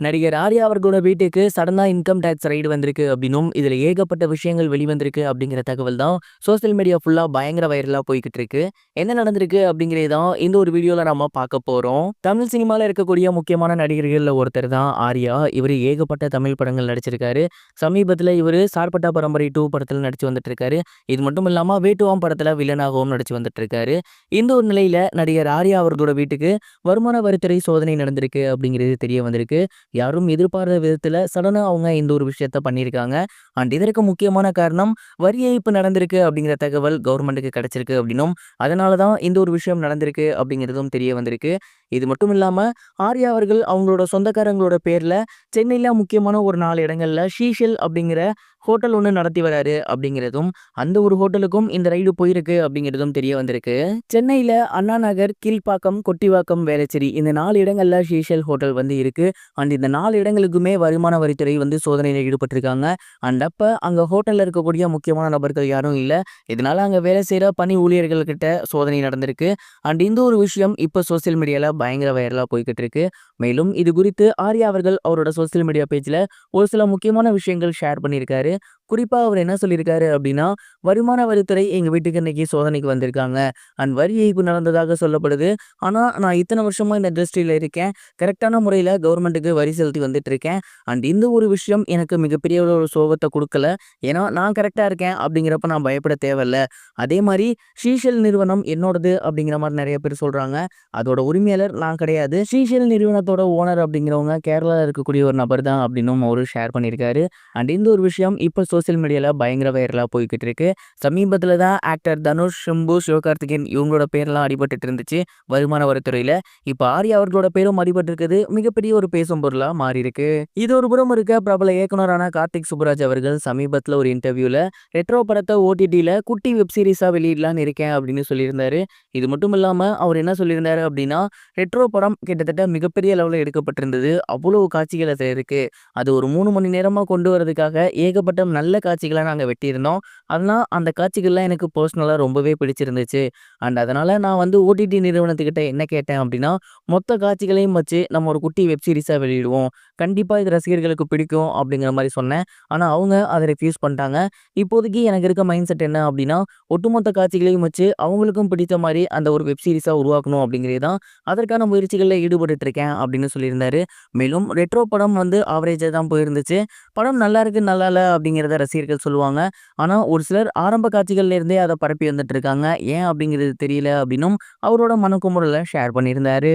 நடிகர் ஆர்யா அவர்களோட வீட்டுக்கு சடனாக இன்கம் டேக்ஸ் ரைடு வந்திருக்கு அப்படின்னும் இதில் ஏகப்பட்ட விஷயங்கள் வெளிவந்திருக்கு அப்படிங்கிற தகவல் தான் சோஷியல் மீடியா ஃபுல்லாக பயங்கர வைரலாக போய்கிட்டு இருக்கு. என்ன நடந்திருக்கு அப்படிங்கிறது தான் இந்த ஒரு வீடியோவில் நம்ம பார்க்க போகிறோம் தமிழ் சினிமாவில் இருக்கக்கூடிய முக்கியமான நடிகர்களில் ஒருத்தர் தான் ஆர்யா. இவர் ஏகப்பட்ட தமிழ் படங்கள் நடிச்சிருக்காரு. சமீபத்தில் இவர் சார்பட்டா பரம்பரை டூ படத்தில் நடிச்சு வந்துட்டு இருக்காரு இது மட்டும் இல்லாமல் வேட்டுவாம் படத்தில் வில்லனாகவும் நடிச்சு வந்துட்டு இருக்காரு இந்த ஒரு நிலையில் நடிகர் ஆர்யா அவர்களோட வீட்டுக்கு வருமான வரித்துறை சோதனை நடந்திருக்கு அப்படிங்கிறது தெரிய வந்திருக்கு. யாரும் எதிர்பாராத விதத்துல சடனாக அவங்க இந்த ஒரு விஷயத்த பண்ணியிருக்காங்க. அண்ட் இதற்கு முக்கியமான காரணம் வரி ஏய்ப்பு நடந்திருக்கு அப்படிங்கிற தகவல் கவர்மெண்ட்டுக்கு கிடைச்சிருக்கு அப்படின்னும் அதனால தான் இந்த ஒரு விஷயம் நடந்திருக்கு அப்படிங்கிறதும் தெரிய வந்திருக்கு. இது மட்டும் இல்லாமல் ஆர்யா அவர்கள் அவங்களோட சொந்தக்காரங்களோட பேரில் சென்னையில் முக்கியமான ஒரு நாலு இடங்களில் ஷீஷெல் அப்படிங்கிற ஹோட்டல் ஒன்று நடத்தி வராரு அப்படிங்கிறதும் அந்த ஒரு ஹோட்டலுக்கும் இந்த ரைடு போயிருக்கு அப்படிங்கிறதும் தெரிய வந்திருக்கு. சென்னையில் அண்ணா நகர் கீழ்ப்பாக்கம் கொட்டிவாக்கம் வேளச்சேரி இந்த நாலு இடங்களில் ஷீஷெல் ஹோட்டல் வந்து இருக்கு. அண்ட் இந்த நாலு இடங்களுக்குமே வருமான வரித்துறை வந்து சோதனையில் ஈடுபட்டிருக்காங்க. அண்ட் அப்போ அங்கே ஹோட்டலில் இருக்கக்கூடிய முக்கியமான நபர்கள் யாரும் இல்லை. இதனால அங்கே வேலை செய்கிற பணி ஊழியர்கள்கிட்ட சோதனை நடந்திருக்கு. அண்ட் இந்த ஒரு விஷயம் இப்போ சோஷியல் மீடியாவில் பயங்கர வைரலாக போய்கிட்டு இருக்கு மேலும் இது குறித்து ஆர்யா அவர்கள் அவரோட சோஷியல் மீடியா பேஜில் ஒரு சில முக்கியமான விஷயங்கள் ஷேர் பண்ணியிருக்காரு. குறிப்பாக அவர் என்ன சொல்லியிருக்காரு அப்படின்னா வருமான வரித்துறை எங்கள் வீட்டுக்கு இன்னைக்கு சோதனைக்கு வந்திருக்காங்க. அண்ட் வரி ஏய்ப்பு நடந்ததாக சொல்லப்படுது. ஆனால் நான் இத்தனை வருஷமாக இந்த இண்டஸ்ட்ரியில் இருக்கேன். கரெக்டான முறையில் கவர்மெண்ட்டுக்கு வரி செலுத்தி வந்துட்டு இருக்கேன் அண்ட் இந்த ஒரு விஷயம் எனக்கு மிகப்பெரிய ஒரு சோகத்தை கொடுக்கல. ஏன்னா நான் கரெக்டாக இருக்கேன் அப்படிங்கிறப்ப நான் பயப்பட தேவையில்ல. அதே மாதிரி ஷீஷல் நிறுவனம் என்னோடது அப்படிங்கிற மாதிரி நிறைய பேர் சொல்கிறாங்க அதோட உரிமையாளர் நான் கிடையாது. ஷீஷெல் நிறுவனத்தோட ஓனர் அப்படிங்கிறவங்க கேரளாவில் இருக்கக்கூடிய ஒரு நபர் தான் அப்படின்னும் அவரு ஷேர் பண்ணியிருக்காரு. அண்ட் இந்த ஒரு விஷயம் இப்போ சோஷியல் மீடியாவில் பயங்கர வைரலாக போய்கிட்டு இருக்கு. சமீபத்தில் தான் ஆக்டர் தனுஷ் ஷம்பு சிவகார்த்திகேயன் இவங்களோட பேர்லாம் அடிபட்டுட்டு இருந்துச்சு வருமான வரித்துறையில். இப்போ ஆர்யா அவர்களோட பேரும் அடிபட்டு இருக்குது மிகப்பெரிய ஒரு பேசும் பொருளாக மாறி இருக்கு இது ஒரு புறம் இருக்க பிரபல இயக்குனரான கார்த்திக் சுப்ராஜ் அவர்கள் சமீபத்தில் ஒரு இன்டர்வியூவில் ரெட்ரோ படத்தை ஓடிடியில் குட்டி வெப் சீரிஸாக வெளியிடலான்னு இருக்கேன் அப்படின்னு சொல்லியிருந்தாரு. இது மட்டும் இல்லாமல் அவர் என்ன சொல்லியிருந்தாரு அப்படின்னா ரெட்ரோ படம் கிட்டத்தட்ட மிகப்பெரிய அளவில் எடுக்கப்பட்டிருந்தது. அவ்வளவு காட்சிகள் அதில் இருக்குது அது ஒரு மூணு மணி நேரமாக கொண்டு வரதுக்காக ஏகப்பட்ட நல்ல காட்சிகளை நாங்கள் வெட்டியிருந்தோம். அதனால் அந்த காட்சிகள்லாம் எனக்கு பர்சனலாக ரொம்பவே பிடிச்சிருந்துச்சு. அண்ட் அதனால் நான் வந்து ஓடிடி நிறுவனத்துக்கிட்ட என்ன கேட்டேன் அப்படின்னா மொத்த காட்சிகளையும் வச்சு நம்ம ஒரு குட்டி வெப் சீரிஸாக வெளியிடுவோம். கண்டிப்பாக இது ரசிகர்களுக்கு பிடிக்கும் அப்படிங்கிற மாதிரி சொன்னேன். ஆனால் அவங்க அதை ரெஃப்யூஸ் பண்ணிட்டாங்க. இப்போதைக்கு எனக்கு இருக்க மைண்ட் செட் என்ன அப்படின்னா ஒட்டுமொத்த காட்சிகளையும் வச்சு அவங்களுக்கும் பிடித்த மாதிரி அந்த ஒரு வெப் சீரிஸாக உருவாக்கணும் அப்படிங்கிறது தான் அதற்கான முயற்சிகளில் ஈடுபட்டு இருக்கேன் அப்படின்னு சொல்லியிருந்தாரு. மேலும் ரெட்ரோ படம் வந்து ஆவரேஜாக தான் போயிருந்துச்சு. படம் நல்லா இருக்கு நல்லா இல்லை அப்படிங்கிறத ரசிகர்கள் சொல்லுவாங்க. ஆனால் ஒரு சிலர் ஆரம்ப காட்சிகள்லேருந்தே அதை பரப்பி வந்துட்டு இருக்காங்க. ஏன் அப்படிங்கிறது தெரியல அப்படின்னும் அவரோட மனக்குமுறையில் ஷேர் பண்ணியிருந்தாரு.